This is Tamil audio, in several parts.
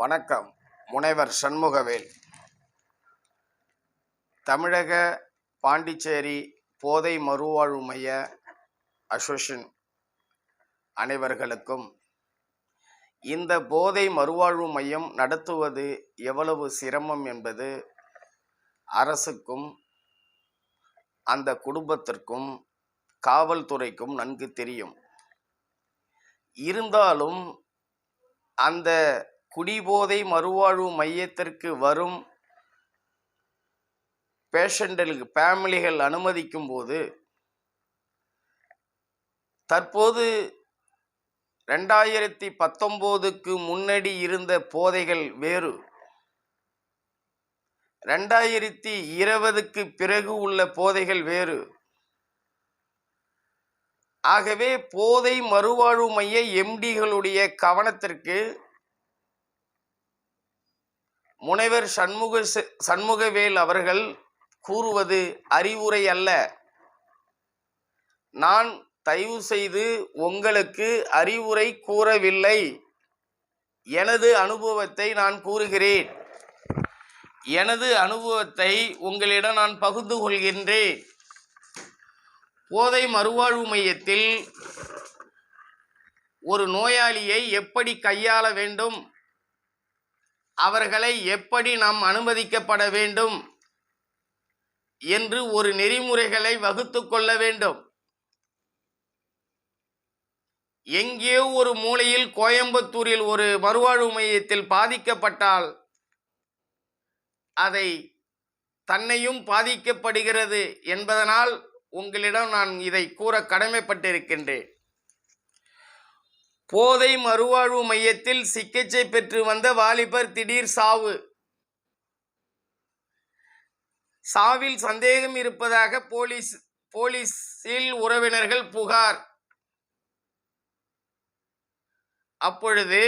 வணக்கம் முனைவர் சண்முகவேல். தமிழக பாண்டிச்சேரி போதை மறுவாழ்வு மைய அசோசியன் அனைவர்களுக்கும் இந்த போதை மறுவாழ்வு மையம் நடத்துவது எவ்வளவு சிரமம் என்பது அரசுக்கும் அந்த குடும்பத்திற்கும் காவல்துறைக்கும் நன்கு தெரியும். இருந்தாலும் அந்த குடிபோதை மறுவாழ்வு மையத்திற்கு வரும் பேஷண்ட்களுக்கு ஃபேமிலிகள் அனுமதிக்கும் போது தற்போது ரெண்டாயிரத்தி பத்தொம்போதுக்கு முன்னாடி இருந்த போதைகள் வேறு. ரெண்டாயிரத்தி இருபதுக்கு பிறகு உள்ள போதைகள் வேறு. ஆகவே போதை மறுவாழ்வு மைய எம்டிகளுடைய கவனத்திற்கு முனைவர் சண்முக சண்முகவேல் அவர்கள் கூறுவது அறிவுரை அல்ல. நான் தயவு செய்து உங்களுக்கு அறிவுரை கூறவில்லை. எனது அனுபவத்தை நான் கூறுகிறேன். எனது அனுபவத்தை உங்களிடம் நான் பகிர்ந்து கொள்கின்றேன். போதை மறுவாழ்வு மையத்தில் ஒரு நோயாளியை எப்படி கையாள வேண்டும்? அவர்களை எப்படி நாம் அனுமதிக்கப்பட வேண்டும் என்று ஒரு நெறிமுறைகளை வகுத்து கொள்ள வேண்டும். எங்கேயோ ஒரு மூலையில் கோயம்புத்தூரில் ஒரு மறுவாழ்வு மையத்தில் பாதிக்கப்பட்டால் அதை தன்னையும் பாதிக்கப்படுகிறது என்பதனால் உங்களிடம் நான் இதை கூற கடமைப்பட்டிருக்கின்றேன். போதை மறுவாழ்வு மையத்தில் சிகிச்சை பெற்று வந்த வாலிபர் திடீர் சாவு. சாவில் சந்தேகம் இருப்பதாக போலீஸ் போலீஸில் உறவினர்கள் புகார். அப்பொழுது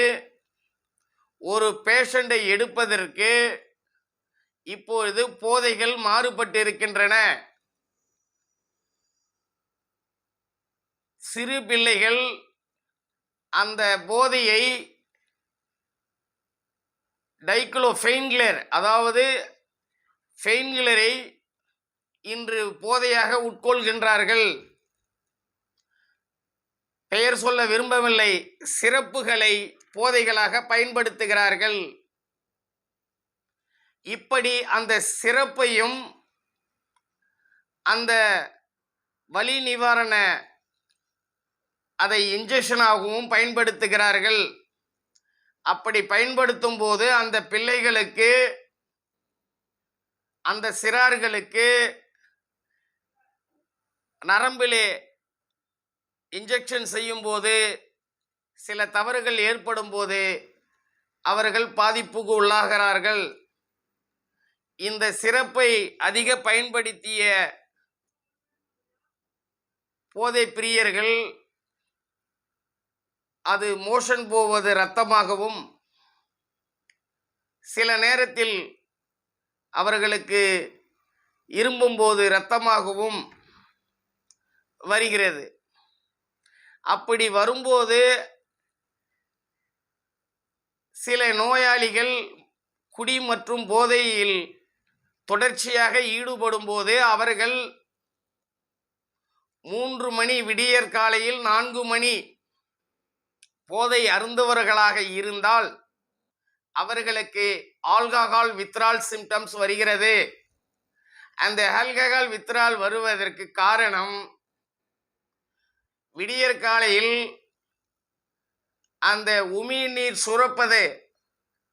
ஒரு பேஷண்டை எடுப்பதற்கு இப்பொழுது போதைகள் மாறுபட்டிருக்கின்றன. சிறு பிள்ளைகள் அந்த போதையை டைக்ளோஃபெயின்கிளர் அதாவது ஃபெயின்கிளரை இன்று போதையாக உட்கொள்கின்றார்கள். பெயர் சொல்ல விரும்பவில்லை. சிறப்புகளை போதைகளாக பயன்படுத்துகிறார்கள். இப்படி அந்த சிறப்பையும் அந்த வலி நிவாரண அதை இன்ஜெக்ஷனாகவும் பயன்படுத்துகிறார்கள். அப்படி பயன்படுத்தும் போது அந்த பிள்ளைகளுக்கு அந்த சிறார்களுக்கு நரம்பிலே இன்ஜெக்ஷன் செய்யும்போது சில தவறுகள் ஏற்படும் போது அவர்கள் பாதிப்புக்கு உள்ளாகிறார்கள். இந்த சிறப்பை அதிக பயன்படுத்திய போதை பிரியர்கள் அது மோஷன் போவது இரத்தமாகவும் சில நேரத்தில் அவர்களுக்கு இரும்பும்போது இரத்தமாகவும் வருகிறது. அப்படி வரும்போது சில நோயாளிகள் குடி மற்றும் போதையில் தொடர்ச்சியாக ஈடுபடும் போது அவர்கள் மூன்று மணி விடியற் காலையில் நான்கு மணி போதை அருந்தவர்களாக இருந்தால் அவர்களுக்கு ஆல்கஹால் வித்ரால் சிம்டம்ஸ் வருகிறது. அந்த ஆல்கஹால் வித்ரால் வருவதற்கு காரணம் விடியற் காலையில் அந்த உமி நீர் சுரப்பது.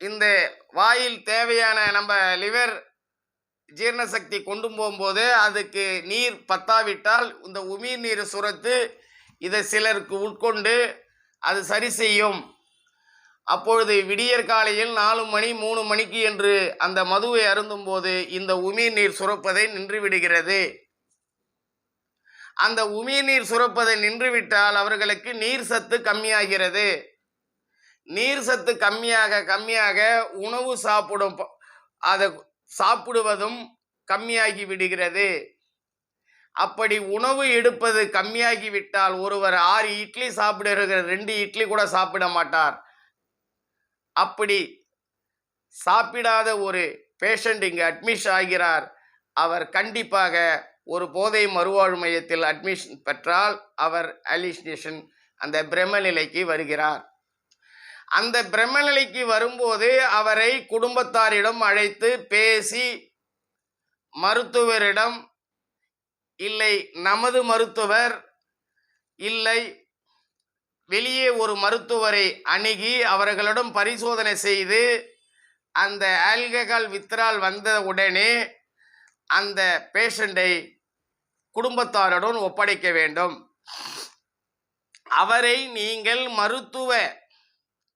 இந்த வாயில் தேவையான நம்ம லிவர் ஜீரண சக்தி கொண்டு போகும்போது அதுக்கு நீர் பத்தாவிட்டால் இந்த உமி நீரை சுரத்து இதை சிலருக்கு உட்கொண்டு அது சரி செய்யும். அப்பொழுது விடியற் காலையில் நாலு மணி மூணு மணிக்கு என்று அந்த மதுவை அருந்தும்போது இந்த உமிழ்நீர் சுரப்பதை நின்றுவிடுகிறது அந்த உமிழ்நீர் சுரப்பதை நின்றுவிட்டால் அவர்களுக்கு நீர் சத்து கம்மியாகிறது. நீர் சத்து கம்மியாக கம்மியாக உணவு சாப்பிடும் ப- அதை சாப்பிடுவதும் கம்மியாகி விடுகிறது. அப்படி உணவு எடுப்பது கம்மியாகி விட்டால் ஒருவர் ஆறு இட்லி சாப்பிடுகிற ரெண்டு இட்லி கூட சாப்பிட மாட்டார். அப்படி சாப்பிடாத ஒரு பேஷண்ட் இங்கு அட்மிஷன் ஆகிறார். அவர் கண்டிப்பாக ஒரு போதை மறுவாழ்வு மையத்தில் அட்மிஷன் பெற்றால் அவர் அலிஸ்டேஷன் அந்த பிரம்ம நிலைக்கு வருகிறார். அந்த பிரம்ம நிலைக்கு வரும்போது அவரை குடும்பத்தாரிடம் அழைத்து பேசி மருத்துவரிடம் இல்லை நமது மருத்துவர் இல்லை. வெளியே ஒரு மருத்துவரை அணுகி அவர்களிடம் பரிசோதனை செய்து அந்த ஆல்கஹால் வித்ரால் வந்த உடனே அந்த பேஷண்டை குடும்பத்தாருடன் ஒப்படைக்க வேண்டும். அவரை நீங்கள் மருத்துவ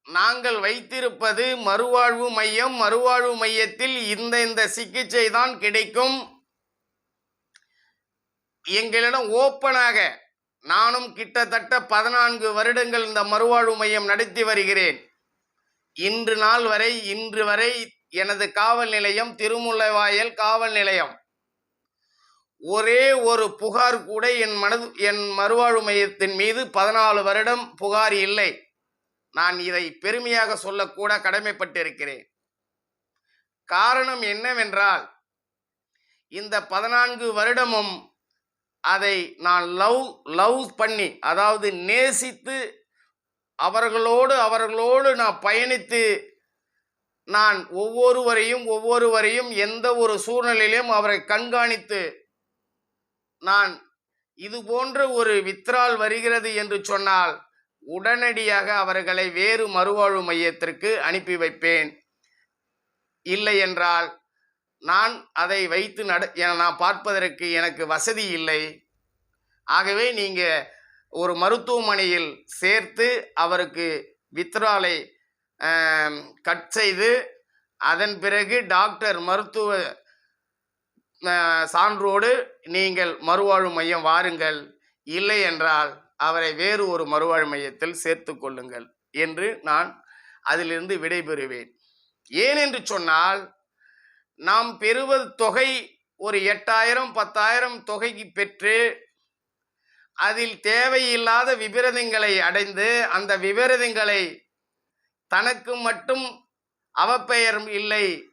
நாங்கள் வைத்திருப்பது மறுவாழ்வு மையம் மறுவாழ்வு மையத்தில் இந்த இந்த சிகிச்சை தான் கிடைக்கும். எங்களிடம் ஓப்பனாக நானும் கிட்டத்தட்ட பதினான்கு வருடங்கள் இந்த மறுவாழ்வு மையம் நடத்தி வருகிறேன். இன்று நாள் வரை இன்று வரை எனது காவல் நிலையம் திருமுல்லைவாயல் காவல் நிலையம். ஒரே ஒரு புகார் கூட என் மனது என் மறுவாழ்வு மையத்தின் மீது பதினாலு வருடம் புகார் இல்லை. நான் இதை பெருமையாக சொல்லக்கூட கடமைப்பட்டிருக்கிறேன். காரணம் என்னவென்றால் இந்த பதினான்கு வருடமும் அதை நான் லவ் லவ் பண்ணி அதாவது நேசித்து அவர்களோடு அவர்களோடு நான் பயணித்து நான் ஒவ்வொருவரையும் ஒவ்வொருவரையும் எந்த ஒரு சூழ்நிலையிலும் அவரை கண்காணித்து நான் இது போன்ற ஒரு வித்ரால் வருகிறது என்று சொன்னால் உடனடியாக அவர்களை வேறு மறுவாழ்வு மையத்திற்கு அனுப்பி வைப்பேன். இல்லை என்றால் நான் அதை வைத்து நட என நான் பார்ப்பதற்கு எனக்கு வசதி இல்லை. ஆகவே நீங்கள் ஒரு மருத்துவமனையில் சேர்த்து அவருக்கு வித்ராலை கட் செய்து அதன் பிறகு டாக்டர் மருத்துவ சான்றோடு நீங்கள் மறுவாழ்வு மையம் வாருங்கள். இல்லை என்றால் அவரை வேறு ஒரு மறுவாழ்வு மையத்தில் சேர்த்து கொள்ளுங்கள் என்று நான் அதிலிருந்து விடைபெறுவேன். ஏனென்று சொன்னால் நாம் பெறுவது தொகை ஒரு எட்டாயிரம் பத்தாயிரம் தொகைக்கு பெற்று அதில் தேவையில்லாத விபரீதங்களை அடைந்து அந்த விபரீதங்களை தனக்கு மட்டும் அவப்பெயர் இல்லை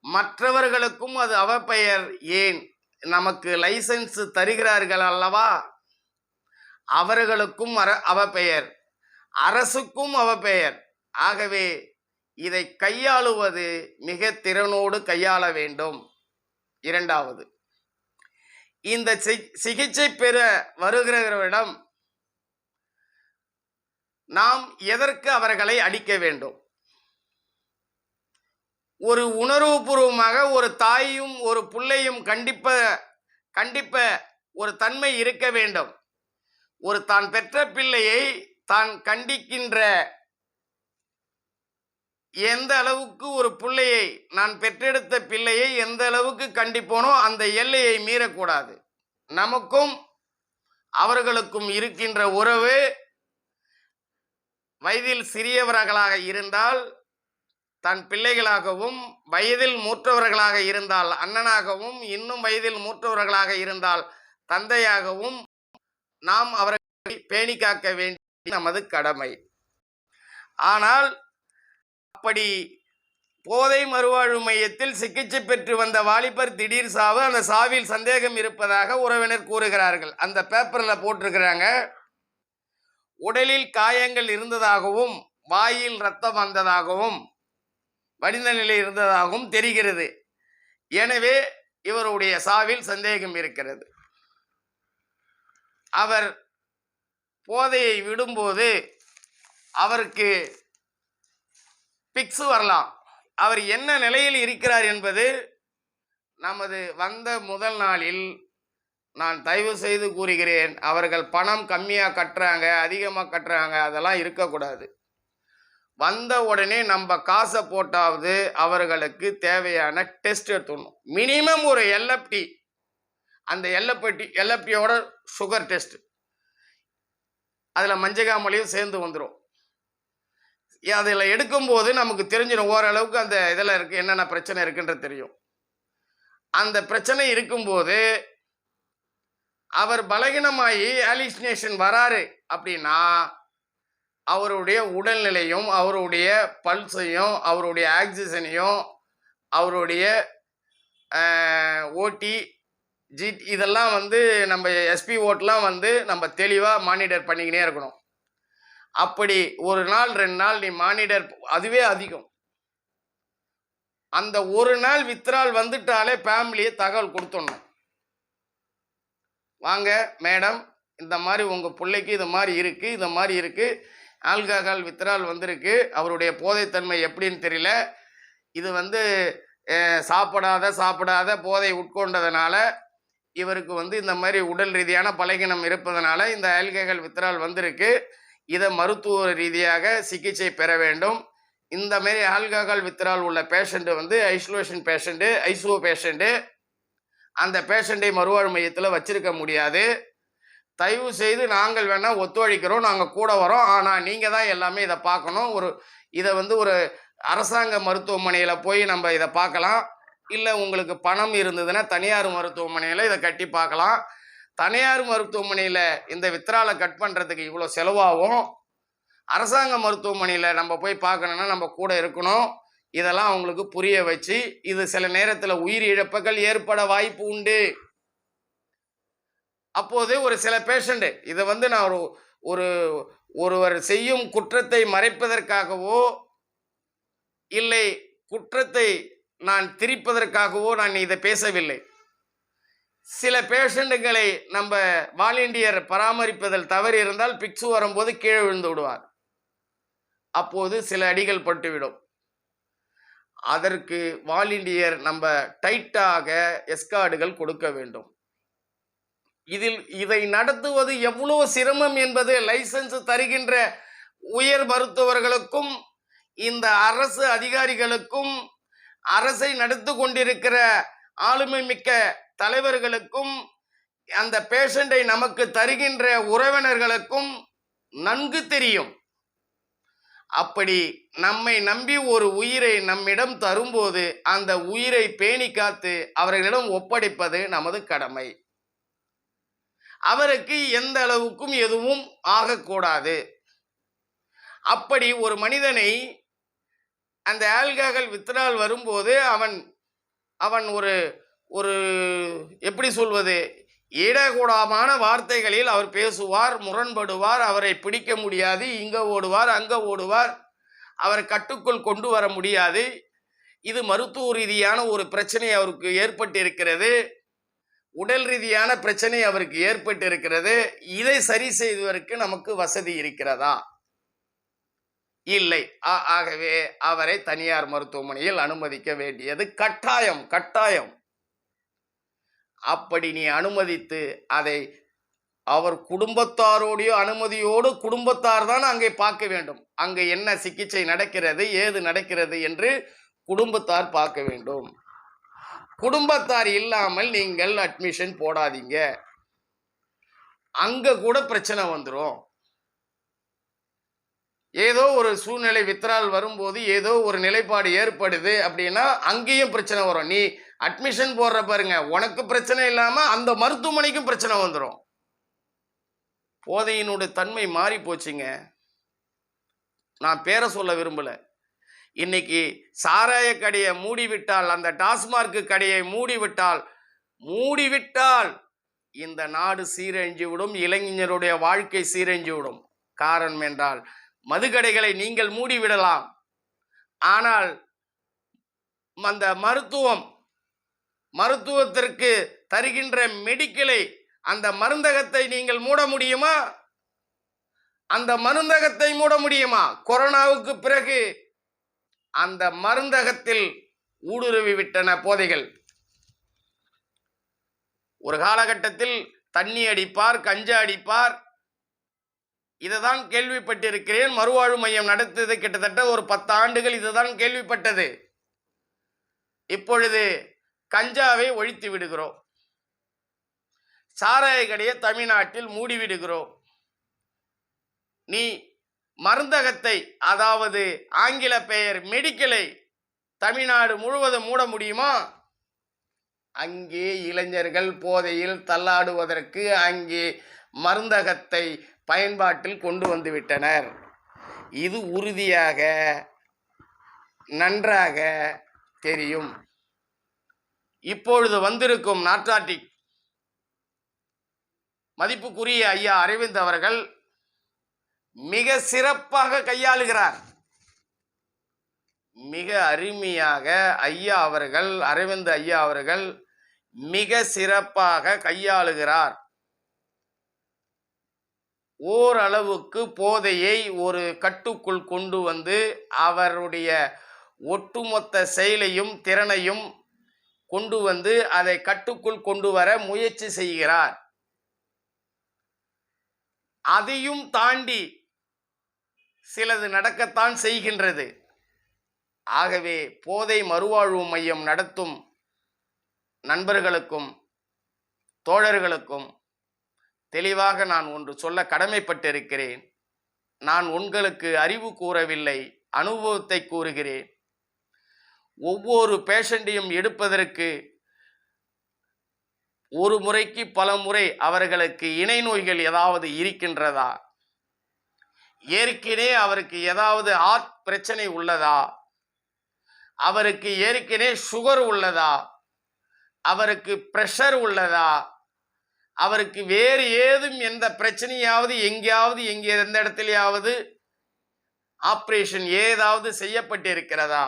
மற்றவர்களுக்கும் அது அவப்பெயர். ஏன்? நமக்கு லைசன்ஸ் தருகிறார்கள் அல்லவா? அவர்களுக்கும் அர அவப்பெயர். அரசுக்கும் அவப்பெயர். ஆகவே இதை கையாளுவது மிக திறனோடு கையாள வேண்டும். இரண்டாவது இந்த சிகிச்சை பெற வருகிறவரிடம் நாம் எதற்கு அவர்களை அடிக்க வேண்டும்? ஒரு உணர்வுபூர்வமாக ஒரு தாயும் ஒரு பிள்ளையும் கண்டிப்ப கண்டிப்ப ஒரு தன்மை இருக்க வேண்டும். ஒரு தான் பெற்ற பிள்ளையை தான் கண்டிக்கின்ற எந்த அளவுக்கு ஒரு பிள்ளையை நான் பெற்றெடுத்த பிள்ளையை எந்த அளவுக்கு கண்டிப்போனோ அந்த எல்லையை மீறக்கூடாது. நமக்கும் அவர்களுக்கும் இருக்கின்ற உறவு வயதில் சிறியவர்களாக இருந்தால் தன் பிள்ளைகளாகவும் வயதில் மூற்றவர்களாக இருந்தால் அண்ணனாகவும் இன்னும் வயதில் மூற்றவர்களாக இருந்தால் தந்தையாகவும் நாம் அவர்களை பேணி காக்க வேண்டிய நமது கடமை. ஆனால் அப்படி போதை மறுவாழ்வு மையத்தில் சிகிச்சை பெற்று வந்த வாலிபர் திடீர் சாவு. அந்த சாவில் சந்தேகம் இருப்பதாக உறவினர் கூறுகிறார்கள். அந்த பேப்பரில் போட்டிருக்கிறாங்க. உடலில் காயங்கள் இருந்ததாகவும் வாயில் ரத்தம் வந்ததாகவும் வடிந்த நிலை இருந்ததாகவும் தெரிகிறது. எனவே இவருடைய சாவில் சந்தேகம் இருக்கிறது. அவர் போதையை விடும்போது அவருக்கு பிக்ஸ் வரலாம். அவர் என்ன நிலையில் இருக்கிறார் என்பது நமது வந்த முதல் நாளில் நான் தயவு செய்து கூறுகிறேன். அவர்கள் பணம் கம்மியாக கட்டுறாங்க அதிகமாக கட்டுறாங்க அதெல்லாம் இருக்கக்கூடாது. வந்த உடனே நம்ம காசை போட்டாவது அவர்களுக்கு தேவையான டெஸ்ட் எடுத்துடணும் மினிமம் ஒரு எல்எப்டி அந்த எல்எப்டி எல்எப்டியோட சுகர் டெஸ்ட் அதில் மஞ்சகாமலையும் சேர்ந்து வந்துடும் அதில் எடுக்கும்போது நமக்கு தெரிஞ்சிடும் ஓரளவுக்கு அந்த இதில் இருக்குது என்னென்ன பிரச்சனை இருக்குன்றது தெரியும். அந்த பிரச்சனை இருக்கும்போது அவர் பலகீனமாகி அலிசினேஷன் வராரு அப்படின்னா அவருடைய உடல்நிலையும் அவருடைய பல்ஸையும் அவருடைய ஆக்சிஜனையும் அவருடைய ஓடி ஜிட் இதெல்லாம் வந்து நம்ம எஸ்பி ஓட்டெலாம் வந்து நம்ம தெளிவாக மானிட்டர் பண்ணிக்கினே இருக்கணும். அப்படி ஒரு நாள் ரெண்டு நாள் நீ மானிடர் அதுவே அதிகம். அந்த ஒரு நாள் வித்ரால் வந்துட்டாலே ஃபேமிலியை தகவல் கொடுத்துடணும். வாங்க மேடம் இந்த மாதிரி உங்கள் பிள்ளைக்கு இது மாதிரி இருக்குது இந்த மாதிரி இருக்குது ஆல்கஹால் வித்ரால் வந்திருக்கு. அவருடைய போதைத்தன்மை எப்படின்னு தெரியல. இது வந்து சாப்பிடாத சாப்பிடாத போதை உட்கொண்டதுனால இவருக்கு வந்து இந்த மாதிரி உடல் ரீதியான பலகீனம் இருப்பதனால இந்த ஆல்கஹால் வித்ரால் வந்திருக்கு. இதை மருத்துவ ரீதியாக சிகிச்சை பெற வேண்டும். இந்த மாரி ஆல்கஹால் வித்ரால் உள்ள பேஷண்ட்டு வந்து ஐசோலேஷன் பேஷண்ட்டு ஐசோ பேஷண்ட்டு அந்த பேஷண்ட்டை மறுவாழ் மையத்தில் வச்சிருக்க முடியாது. தயவு செய்து நாங்கள் வேணால் ஒத்துழைக்கிறோம் நாங்கள் கூட வரோம். ஆனால் நீங்கள் தான் எல்லாமே இதை பார்க்கணும். ஒரு இதை வந்து ஒரு அரசாங்க மருத்துவமனையில் போய் நம்ம இதை பார்க்கலாம். இல்லை உங்களுக்கு பணம் இருந்ததுன்னா தனியார் மருத்துவமனையில் இதை கட்டி பார்க்கலாம். தனியார் மருத்துவமனையில் இந்த வித்ராலை கட் பண்ணுறதுக்கு இவ்வளோ செலவாகும். அரசாங்க மருத்துவமனையில் நம்ம போய் பார்க்கணுன்னா நம்ம கூட இருக்கணும். இதெல்லாம் அவங்களுக்கு புரிய வச்சு இது சில நேரத்தில் உயிர் இழப்புகள் ஏற்பட வாய்ப்பு உண்டு. அப்போது ஒரு சில பேஷண்ட்டு இதை வந்து நான் ஒரு ஒரு ஒருவர் செய்யும் குற்றத்தை மறைப்பதற்காகவோ இல்லை குற்றத்தை நான் திரிப்பதற்காகவோ நான் இதை பேசவில்லை. சில பேஷண்ட்டுகளை நம்ம வாலண்டியர் பராமரிப்பதில் தவறு இருந்தால் பிக்ஸு வரும்போது கீழே விழுந்து விடுவார். அப்போது சில அடிகள் பட்டுவிடும். அதற்கு வாலண்டியர் நம்ம டைட்டாக எஸ்கார்டுகள் கொடுக்க வேண்டும். இதில் இதை நடத்துவது எவ்வளோ சிரமம் என்பது லைசன்ஸ் தருகின்ற உயர் மருத்துவர்களுக்கும் இந்த அரசு அதிகாரிகளுக்கும் அரசை நடத்து கொண்டிருக்கிற ஆளுமை மிக்க தலைவர்களுக்கும் அந்த பேஷண்டை நமக்கு தருகின்ற உறவினர்களுக்கும் நன்கு தெரியும். அப்படி நம்மை நம்பி ஒரு உயிரை நம்மிடம் தரும்போது அந்த உயிரை பேணி காத்து அவர்களிடம் ஒப்படைப்பது நமது கடமை. அவருக்கு எந்த அளவுக்கும் எதுவும் ஆகக்கூடாது. அப்படி ஒரு மனிதனை அந்த ஆல்கஹால் வித்ரால் வரும்போது அவன் அவன் ஒரு ஒரு எப்படி சொல்வது? இடகூடாமான வார்த்தைகளில் அவர் பேசுவார் முரண்படுவார் அவரை பிடிக்க முடியாது இங்கே ஓடுவார் அங்கே ஓடுவார் அவரை கட்டுக்குள் கொண்டு வர முடியாது. இது மருத்துவ ரீதியான ஒரு பிரச்சனை அவருக்கு ஏற்பட்டு இருக்கிறது உடல் ரீதியான பிரச்சனை அவருக்கு ஏற்பட்டு இருக்கிறது இதை சரி செய்வதற்கு நமக்கு வசதி இருக்கிறதா? இல்லை. ஆகவே அவரை தனியார் மருத்துவமனையில் அனுமதிக்க வேண்டியது கட்டாயம் கட்டாயம். அப்படி நீ அனுமதித்து அதை அவர் குடும்பத்தாரோடைய அனுமதியோடு குடும்பத்தார் தான் அங்கே பார்க்க வேண்டும். அங்கே என்ன சிகிச்சை நடக்கிறது ஏது நடக்கிறது என்று குடும்பத்தார் பார்க்க வேண்டும். குடும்பத்தார் இல்லாமல் நீங்கள் அட்மிஷன் போடாதீங்க. அங்க கூட பிரச்சனை வந்துடும் ஏதோ ஒரு சூழ்நிலை வித்ரால் வரும்போது ஏதோ ஒரு நிலைப்பாடு ஏற்படுது அப்படின்னா அங்கேயும் பிரச்சனை வரும். நீ அட்மிஷன் போடுற பாருங்க உனக்கு பிரச்சனை இல்லாமல் அந்த மருத்துவமனைக்கும் பிரச்சனை வந்துடும் போதையினுடைய தன்மை மாறி போச்சுங்க. நான் பேரை சொல்ல விரும்பலை. இன்னைக்கு சாராய கடையை மூடிவிட்டால் அந்த டாஸ்மார்க்கு கடையை மூடிவிட்டால் மூடிவிட்டால் இந்த நாடு சீரழிஞ்சு விடும் இளைஞருடைய வாழ்க்கை சீரழிஞ்சு விடும் காரணம் என்றால் மதுக்கடைகளை நீங்கள் மூடிவிடலாம். ஆனால் அந்த மருத்துவம் மருத்துவத்திற்கு தருகின்ற மெடிக்கலை அந்த மருந்தகத்தை நீங்கள் மூட முடியுமா? அந்த மருந்தகத்தை மூட முடியுமா? கொரோனாவுக்கு பிறகு அந்த மருந்தகத்தில் ஊடுருவி விட்டன போதைகள். ஒரு காலகட்டத்தில் தண்ணி அடிப்பார் கஞ்சா அடிப்பார் இதை தான் கேள்விப்பட்டிருக்கிறேன். மறுவாழ்வு மையம் நடத்தது கிட்டத்தட்ட ஒரு பத்து ஆண்டுகள் இதுதான் கேள்விப்பட்டது. இப்பொழுது கஞ்சாவை ஒழித்து விடுகிறோம். சாராய கடையை தமிழ்நாட்டில் மூடி விடுகிறோம். நீ மருந்தகத்தை அதாவது ஆங்கில பெயர் மெடிக்கலை தமிழ்நாடு முழுவதும் மூட முடியுமா? அங்கே இளைஞர்கள் போதையில் தள்ளாடுவதற்கு அங்கே மருந்தகத்தை பயன்பாட்டில் கொண்டு வந்துவிட்டனர் இது உறுதியாக நன்றாக தெரியும். இப்பொழுது வந்திருக்கும் நாட்டாட்டிக் மதிப்புக்குரிய ஐயா அரவிந்த் அவர்கள் மிக சிறப்பாக கையாளுகிறார். மிக அருமையாக ஐயா அவர்கள் அரவிந்த் ஐயா அவர்கள் மிக சிறப்பாக கையாளுகிறார். ஓரளவுக்கு போதையை ஒரு கட்டுக்குள் கொண்டு வந்து அவருடைய ஒட்டுமொத்த செயலையும் திறனையும் கொண்டு வந்து அதை கட்டுக்குள் கொண்டு வர முயற்சி செய்கிறார். அதையும் தாண்டி சிலது நடக்கத்தான் செய்கின்றது. ஆகவே போதை மறுவாழ்வு மையம் நடத்தும் நண்பர்களுக்கும் தோழர்களுக்கும் தெளிவாக நான் ஒன்று சொல்ல கடமைப்பட்டிருக்கிறேன். நான் உங்களுக்கு அறிவு கூறவில்லை அனுபவத்தை கூறுகிறேன். ஒவ்வொரு பேஷண்டையும் எடுப்பதற்கு ஒரு முறைக்கு பல முறை அவர்களுக்கு இணை நோய்கள் ஏதாவது இருக்கின்றதா? ஏற்கனவே அவருக்கு ஏதாவது ஆர்ட் பிரச்சனை உள்ளதா? அவருக்கு ஏற்கனவே சுகர் உள்ளதா? அவருக்கு ப்ரெஷர் உள்ளதா? அவருக்கு வேறு ஏதும் எந்த பிரச்சனையாவது எங்கேயாவது எங்கே எந்த இடத்துலையாவது ஆப்ரேஷன் ஏதாவது செய்யப்பட்டிருக்கிறதா?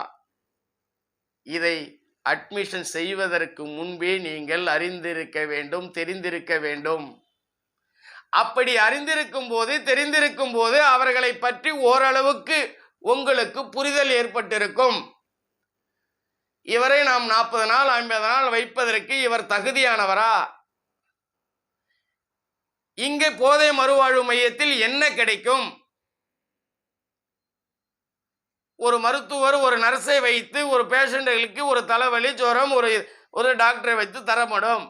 இதை அட்மிஷன் செய்வதற்கு முன்பே நீங்கள் அறிந்திருக்க வேண்டும் தெரிந்திருக்க வேண்டும். அப்படி அறிந்திருக்கும் போது தெரிந்திருக்கும் போது அவர்களை பற்றி ஓரளவுக்கு உங்களுக்கு புரிதல் ஏற்பட்டிருக்கும். இவரை நாம் நாற்பது நாள் ஐம்பது நாள் வைப்பதற்கு இவர் தகுதியானவரா? இங்கே போதை மறுவாழ்வு மையத்தில் என்ன கிடைக்கும்? ஒரு மருத்துவர் ஒரு நர்ஸை வைத்து ஒரு பேஷண்ட்களுக்கு ஒரு தலைவலி ஜுரம் ஒரு ஒரு டாக்டரை வைத்து தரப்படும்.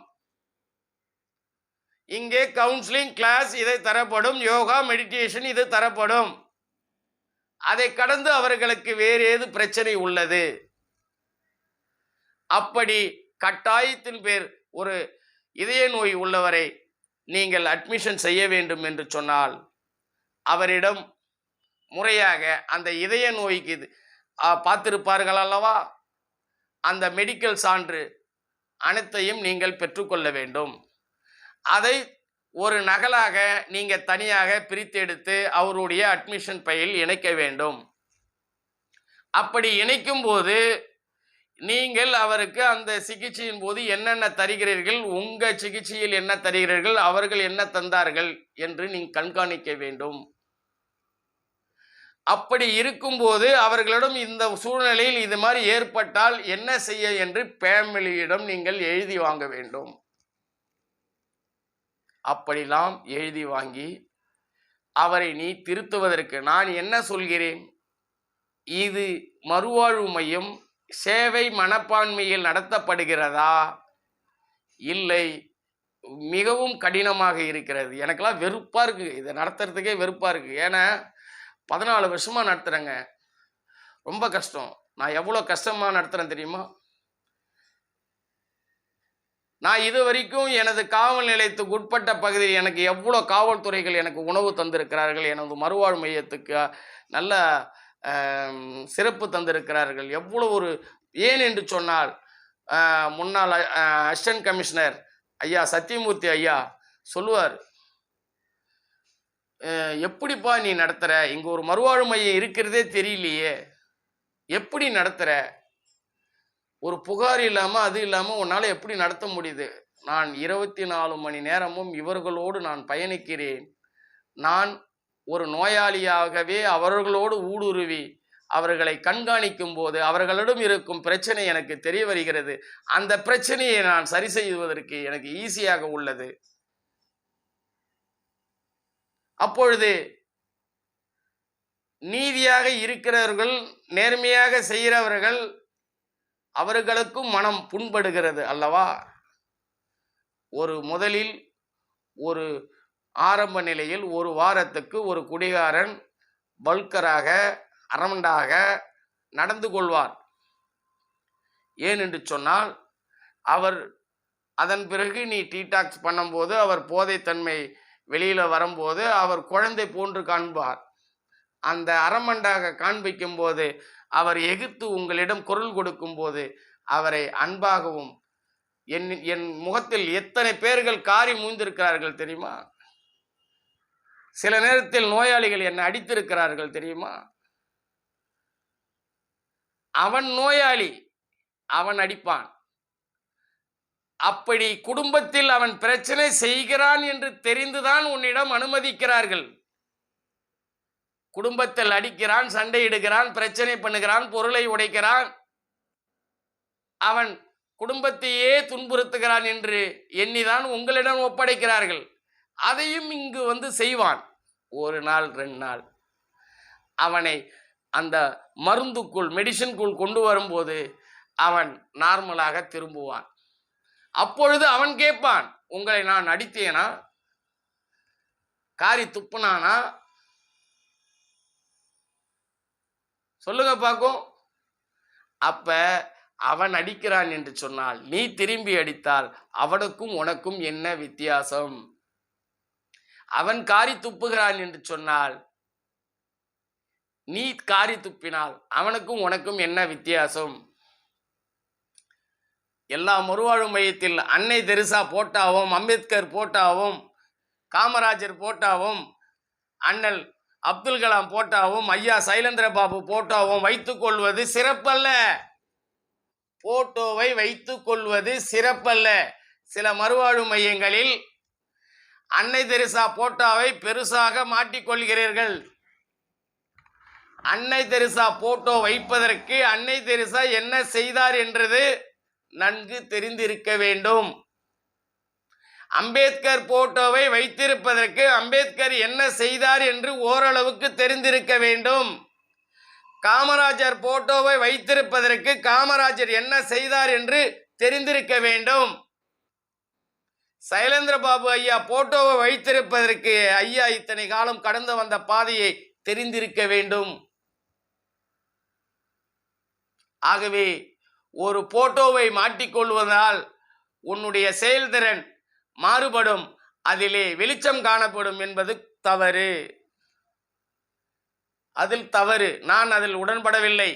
இங்கே கவுன்சிலிங் கிளாஸ் இதை தரப்படும் யோகா மெடிடேஷன் இது தரப்படும். அதை கடந்து அவர்களுக்கு வேறு ஏது பிரச்சனை உள்ளது? அப்படி கட்டாயத்தின் பேர் ஒரு இதய நோய் உள்ளவரை நீங்கள் அட்மிஷன் செய்ய வேண்டும் என்று சொன்னால் அவரிடம் முறையாக அந்த இதய நோய்க்கு இது பார்த்திருப்பார்கள் அல்லவா? அந்த மெடிக்கல் சான்று அனைத்தையும் நீங்கள் பெற்றுக்கொள்ள வேண்டும். அதை ஒரு நகலாக நீங்கள் தனியாக பிரித்தெடுத்து அவருடைய அட்மிஷன் பையில் இணைக்க வேண்டும். அப்படி இணைக்கும் போது நீங்கள் அவருக்கு அந்த சிகிச்சையின் போது என்னென்ன தருகிறீர்கள்? உங்க சிகிச்சையில் என்ன தருகிறீர்கள்? அவர்கள் என்ன தந்தார்கள்? என்று நீங்கள் கண்காணிக்க வேண்டும். அப்படி இருக்கும்போது அவர்களிடம் இந்த சூழ்நிலையில் இது மாதிரி ஏற்பட்டால் என்ன செய்ய என்று ஃபேமிலியிடம் நீங்கள் எழுதி வாங்க வேண்டும். அப்படிலாம் எழுதி வாங்கி அவரை நீ திருத்துவதற்கு நான் என்ன சொல்கிறேன்? இது மறுவாழ்வு மையம் சேவை மனப்பான்மையில் நடத்தப்படுகிறதா? இல்லை. மிகவும் கடினமாக இருக்கிறது. எனக்கெல்லாம் வெறுப்பாக இருக்குது இதை நடத்துறதுக்கே வெறுப்பாக இருக்குது ஏன்னா பதினாலு வருஷமாக நடத்துகிறேங்க ரொம்ப கஷ்டம். நான் எவ்வளோ கஷ்டமாக நடத்துகிறேன் தெரியுமா? நான் இது வரைக்கும் எனது காவல் நிலையத்துக்கு உட்பட்ட பகுதியில் எனக்கு எவ்வளோ காவல்துறைகள் எனக்கு உணவு தந்திருக்கிறார்கள் எனது மறுவாழ் மையத்துக்கு நல்ல சிறப்பு தந்திருக்கிறார்கள். எவ்வளோ ஒரு ஏன் என்று சொன்னால் முன்னாள் அசிஸ்டன்ட் கமிஷனர் ஐயா சத்தியமூர்த்தி ஐயா சொல்லுவார் எப்படிப்பா நீ நடத்துகிற இங்கே ஒரு மறுவாழ்வு மையம் இருக்கிறதே தெரியலையே. எப்படி நடத்துகிற ஒரு புகார் இல்லாமல் அது இல்லாமல் உன்னால் எப்படி நடத்த முடியுது? நான் இருபத்தி நாலு மணி நேரமும் இவர்களோடு நான் பயணிக்கிறேன். நான் ஒரு நோயாளியாகவே அவர்களோடு ஊடுருவி அவர்களை கண்காணிக்கும் போது அவர்களிடம் இருக்கும் பிரச்சனை எனக்கு தெரிய வருகிறது. அந்த பிரச்சனையை நான் சரி செய்வதற்கு எனக்கு ஈஸியாக உள்ளது. அப்பொழுது நீதியாக இருக்கிறவர்கள் நேர்மையாக செய்கிறவர்கள் அவர்களுக்கும் மனம் புண்படுகிறது அல்லவா? ஒரு முதலில் ஒரு ஆரம்ப நிலையில் ஒரு வாரத்துக்கு ஒரு குடிகாரன் பல்கராக அரமண்டாக நடந்து கொள்வார். ஏன் என்று சொன்னால் அவர் அதன் பிறகு நீ டீடாக்ஸ் பண்ணும்போது அவர் போதைத்தன்மை வெளியில் வரும்போது அவர் குழந்தை போன்று காண்பார். அந்த அரமண்டாக காண்பிக்கும் போது அவர் எகிர்த்து உங்களிடம் குரல் கொடுக்கும் போது அவரை அன்பாகவும் என் என் முகத்தில் எத்தனை பேர்கள் காரி மூந்திருக்கிறார்கள் தெரியுமா? சில நேரத்தில் நோயாளிகள் என்னை அடித்திருக்கிறார்கள் தெரியுமா? அவன் நோயாளி அவன் அடிப்பான். அப்படி குடும்பத்தில் அவன் பிரச்சனை செய்கிறான் என்று தெரிந்துதான் உன்னிடம் அனுமதிக்கிறார்கள். குடும்பத்தில் அடிக்கிறான் சண்டையிடுகிறான் பிரச்சனை பண்ணுகிறான் பொருளை உடைக்கிறான். அவன் குடும்பத்தையே துன்புறுத்துகிறான் என்று எண்ணிதான் உங்களிடம் ஒப்படைக்கிறார்கள். அதையும் இங்கு வந்து செய்வான். ஒரு நாள் ரெண்டு நாள். அவனை அந்த மருந்துக்குள் மெடிசனுக்குள் கொண்டு வரும்போது அவன் நார்மலாக திரும்புவான். அப்பொழுது அவன் கேட்பான் உங்களை நான் அடித்தேனா? காரி துப்புனானா? சொல்லுங்க பார்க்கும். அப்ப அவன் அடிக்கிறான் என்று சொன்னால் நீ திரும்பி அடித்தால் அவனுக்கும் உனக்கும் என்ன வித்தியாசம்? அவன் காரி துப்புகிறான் என்று சொன்னால் நீ காரி துப்பினால் அவனுக்கும் உனக்கும் என்ன வித்தியாசம்? எல்லா மறுவாழ்வு மையத்தில் அன்னை தெரிசா போட்டாவும் அம்பேத்கர் போட்டாவும் காமராஜர் போட்டாவும் அண்ணல் அப்துல் கலாம் போட்டாவும் ஐயா சைலேந்திர பாபு போட்டாவும் வைத்துக் கொள்வது சிறப்பல்ல. போட்டோவை வைத்துக் கொள்வது சிறப்பல்ல. சில மறுவாழ்வு மையங்களில் அன்னை தெரசா போட்டோவை பெருசாக மாட்டிக்கொள்கிறீர்கள். அன்னை தெரசா போட்டோ வைப்பதற்கு அன்னை தெரசா என்ன செய்தார் என்றது நன்கு தெரிந்திருக்க வேண்டும். அம்பேத்கர் போட்டோவை வைத்திருப்பதற்கு அம்பேத்கர் என்ன செய்தார் என்று ஓரளவுக்கு தெரிந்திருக்க வேண்டும். காமராஜர் போட்டோவை வைத்திருப்பதற்கு காமராஜர் என்ன செய்தார் என்று தெரிந்திருக்க வேண்டும். சைலேந்திர பாபு ஐயா போட்டோவை வைத்திருப்பதற்கு ஐயா இத்தனை காலம் கடந்து வந்த பாதையை தெரிந்திருக்க வேண்டும். ஆகவே ஒரு போட்டோவை மாட்டிக்கொள்வதால் உன்னுடைய செயல்திறன் மாறுபடும் அதிலே வெளிச்சம் காணப்படும் என்பது தவறு. அதில் தவறு. நான் அதில் உடன்படவில்லை.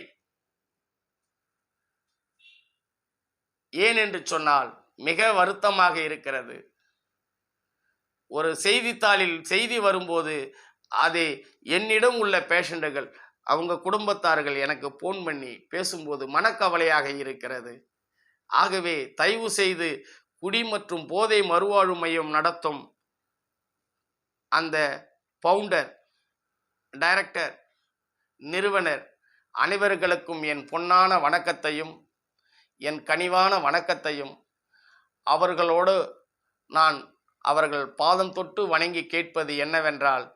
ஏன் என்று சொன்னால் மிக வருத்தமாக இருக்கிறது. ஒரு செய்தித்தாளில் செய்தி வரும்போது அது என்னிடம் உள்ள பேஷண்ட்டுகள் அவங்க குடும்பத்தார்கள் எனக்கு ஃபோன் பண்ணி பேசும்போது மனக்கவலையாக இருக்கிறது. ஆகவே தயவு செய்து குடி மற்றும் போதை மறுவாழ்வு மையம் நடத்தும். அந்த பவுண்டர் டைரக்டர் நிறுவனர் அனைவர்களுக்கும் என் பொன்னான வணக்கத்தையும் என் கனிவான வணக்கத்தையும் அவர்களோடு நான் அவர்கள் பாதம் தொட்டு வணங்கி கேட்பது என்னவென்றால்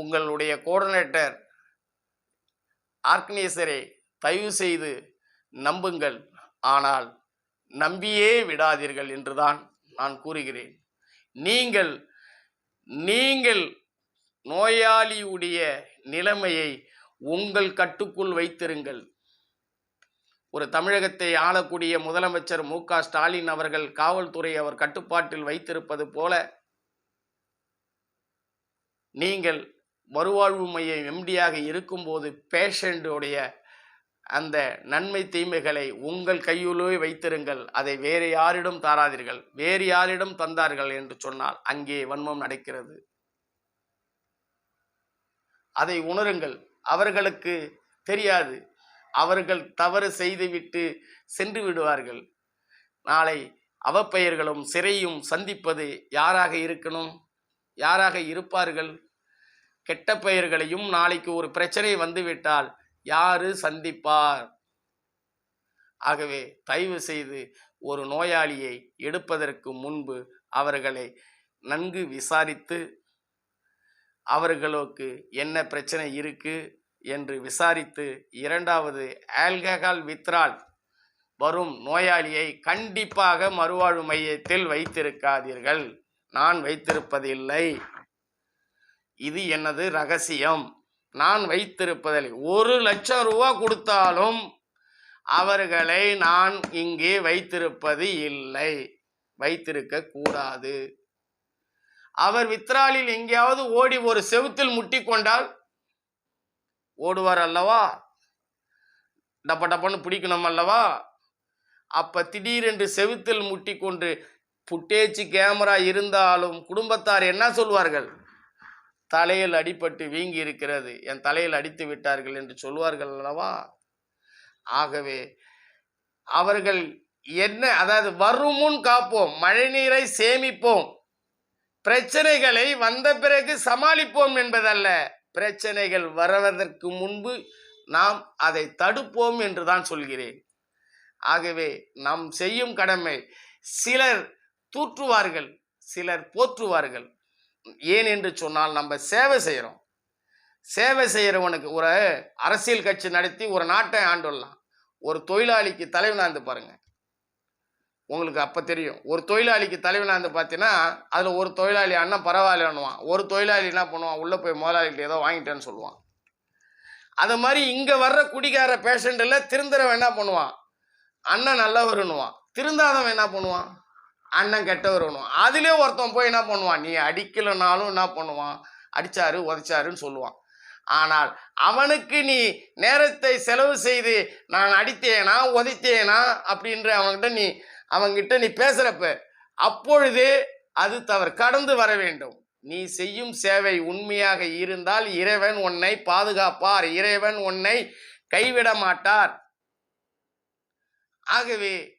உங்களுடைய கோஆர்டினேட்டர் ஆர்கனைசரை தயவு செய்து நம்புங்கள். ஆனால் நம்பியே விடாதீர்கள் என்றுதான் நான் கூறுகிறேன். நீங்கள் நீங்கள் நோயாளியுடைய நிலைமையை உங்கள் கட்டுக்குள் வைத்திருங்கள். ஒரு தமிழகத்தை ஆளக்கூடிய முதலமைச்சர் மு. க. ஸ்டாலின் அவர்கள் காவல்துறை அவர் கட்டுப்பாட்டில் வைத்திருப்பது போல நீங்கள் மறுவாழ்வு மையம் எம்டியாக இருக்கும்போது பேஷண்ட்டுடைய அந்த நன்மை தீமைகளை உங்கள் கையிலே வைத்திருங்கள். அதை வேறு யாரிடம் தாராதீர்கள். வேறு யாரிடம் தந்தார்கள் என்று சொன்னால் அங்கே வன்மம் நடக்கிறது. அதை உணருங்கள். அவர்களுக்கு தெரியாது. அவர்கள் தவறு செய்துவிட்டு சென்று விடுவார்கள். நாளை அவப்பெயர்களும் சிறையும் சந்திப்பது யாராக இருக்கணும்? யாராக இருப்பார்கள்? கெட்ட பெயர்களையும் நாளைக்கு ஒரு பிரச்சனை வந்துவிட்டால் யாரு சந்திப்பார்? ஆகவே தயவு செய்து ஒரு நோயாளியை எடுப்பதற்கு முன்பு அவர்களை நன்கு விசாரித்து அவர்களுக்கு என்ன பிரச்சனை இருக்குது என்று விசாரித்து இரண்டாவது ஆல்கஹால் வித்ரால் வரும் நோயாளியை கண்டிப்பாக மறுவாழ்வு மையத்தில் வைத்திருக்காதீர்கள். நான் வைத்திருப்பதில்லை. இது எனது ரகசியம். நான் வைத்திருப்பதில் ஒரு லட்சம் ரூபா கொடுத்தாலும் அவர்களை நான் இங்கே வைத்திருப்பது இல்லை. வைத்திருக்க கூடாது. அவர் வித்ராலில் எங்கேயாவது ஓடி ஒரு செவுத்தில் முட்டி கொண்டால் ஓடுவார் அல்லவா? டப்ப டப்பன்னு பிடிக்கணும் அல்லவா? அப்போ திடீரென்று செவுத்தில் முட்டிக்கொண்டு புட்டேச்சு கேமரா இருந்தாலும் குடும்பத்தார் என்ன சொல்வார்கள்? தலையில் அடிபட்டு வீங்கி இருக்கிறது என் தலையில் அடித்து விட்டார்கள் என்று சொல்வார்கள் அல்லவா? ஆகவே அவர்கள் என்ன அதாவது வருமுன் காப்போம் மழைநீரை சேமிப்போம் பிரச்சனைகளை வந்த பிறகு சமாளிப்போம் என்பதல்ல. பிரச்சனைகள் வருவதற்கு முன்பு நாம் அதை தடுப்போம் என்று தான் சொல்கிறேன். ஆகவே நாம் செய்யும் கடமை சிலர் தூற்றுவார்கள் சிலர் போற்றுவார்கள். ஏன் என்று சொன்னால் நம்ம சேவை செய்கிறோம் சேவை செய்கிறவனுக்கு ஒரு அரசியல் கட்சி நடத்தி ஒரு நாட்டை ஆண்டுடலாம். ஒரு தொழிலாளிக்கு தலைவனாக இருந்து பாருங்கள் உங்களுக்கு அப்போ தெரியும். ஒரு தொழிலாளிக்கு தலைவனாக இருந்து பார்த்தீங்கன்னா அதில் ஒரு தொழிலாளி அண்ணன் பரவாயில்லன்னுவான். ஒரு தொழிலாளி என்ன பண்ணுவான்? உள்ளே போய் முதலாளிகிட்ட ஏதோ வாங்கிட்டேன்னு சொல்லுவான். அது மாதிரி இங்கே வர்ற குடிகார பேஷண்ட்டில் திருந்துறவன் என்ன பண்ணுவான்? அண்ணன் நல்லவருன்னுவான். திருந்தாதவன் என்ன பண்ணுவான்? அண்ணன் கெட்டவருன்னுவான். அதிலே ஒருத்தன் போய் என்ன பண்ணுவான்? நீ அடிக்கலைனாலும் என்ன பண்ணுவான்? அடிச்சாரு உதைச்சாருன்னு சொல்லுவான். ஆனால் அவனுக்கு நீ நேரத்தை செலவு செய்து நான் அடித்தேனா உதைத்தேனா? அப்படின்ற அவன்கிட்ட நீ அவன்கிட்ட நீ பேசுறப்ப அப்பொழுது அது தவறு. கடந்து வர வேண்டும். நீ செய்யும் சேவை உண்மையாக இருந்தால் இறைவன் உன்னை பாதுகாப்பார். இறைவன் உன்னை கைவிட மாட்டார் ஆகவே